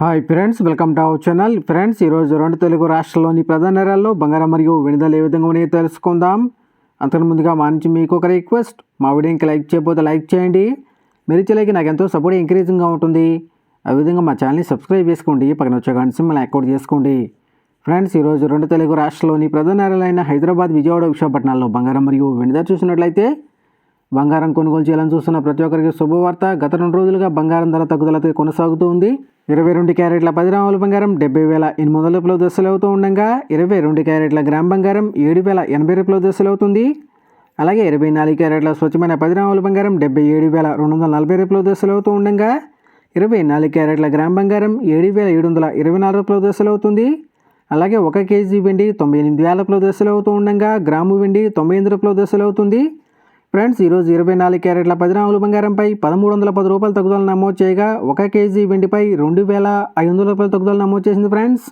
Hi friends welcome to our channel friends ఈరోజు రెండు తెలుగు రాష్ట్రాల్లోని ప్రధాన నగరాల్లో బంగారం మరియు విడుదల ఏ విధంగా ఉన్నాయో తెలుసుకుందాం. అంతకు ముందుగా మా నుంచి మీకు ఒక రిక్వెస్ట్ మా వీడియోకి లైక్ చేయకపోతే లైక్ చేయండి. మీరు చేయలేక నాకు ఎంతో సపోర్ట్ ఎంకరేజింగ్గా ఉంటుంది. ఆ విధంగా మా ఛానల్ని సబ్స్క్రైబ్ చేసుకోండి. పక్కన వచ్చే గంట సింబల్ అకౌంట్ చేసుకోండి. ఫ్రెండ్స్ ఈరోజు రెండు తెలుగు రాష్ట్రాల్లోని ప్రధాన నగరాలైన హైదరాబాద్ విజయవాడ విశాఖపట్నాల్లో బంగారం మరియు విడుదల చూసినట్లయితే బంగారం కొనుగోలు చేయాలని చూస్తున్న ప్రతి ఒక్కరికి శుభవార్త. గత రెండు రోజులుగా బంగారం ధర తగ్గుదలతో కొనసాగుతూ ఉంది. ఇరవై రెండు క్యారెట్ల పది గ్రాముల బంగారం డెబ్బై వేల ఎనిమిది వందల రూపాయల దశలు అవుతూ ఉండగా ఇరవై రెండు క్యారెట్ల గ్రామ్ బంగారం ఏడు వేల ఎనభై రూపాయల దశలు అవుతుంది. అలాగే ఇరవై నాలుగు క్యారెట్ల స్వచ్ఛమైన పది గ్రాముల బంగారం డెబ్బై ఏడు వేల రెండు వందల నలభై రూపాయల దశలు అవుతూ ఉండగా ఇరవై నాలుగు క్యారెట్ల గ్రామ్ బంగారం ఏడు వేల ఏడు వందల ఇరవై నాలుగు రూపాయల దశలు అవుతుంది. అలాగే ఒక కేజీ వెండి తొంభై ఎనిమిది వేల రూపాయల దశలు అవుతూ ఉండగా గ్రాము వెండి తొంభై ఎనిమిది రూపాయల దశలు అవుతుంది. ఫ్రెండ్స్ ఈరోజు ఇరవై నాలుగు క్యారెట్ల పది గ్రాముల బంగారంపై పదమూడు వందల పది రూపాయల తగ్గుదల నమోదు చేయగా ఒక కేజీ వెండిపై రెండు వేల ఐదు వందల రూపాయల తగ్గుదల నమోదు చేసింది ఫ్రెండ్స్.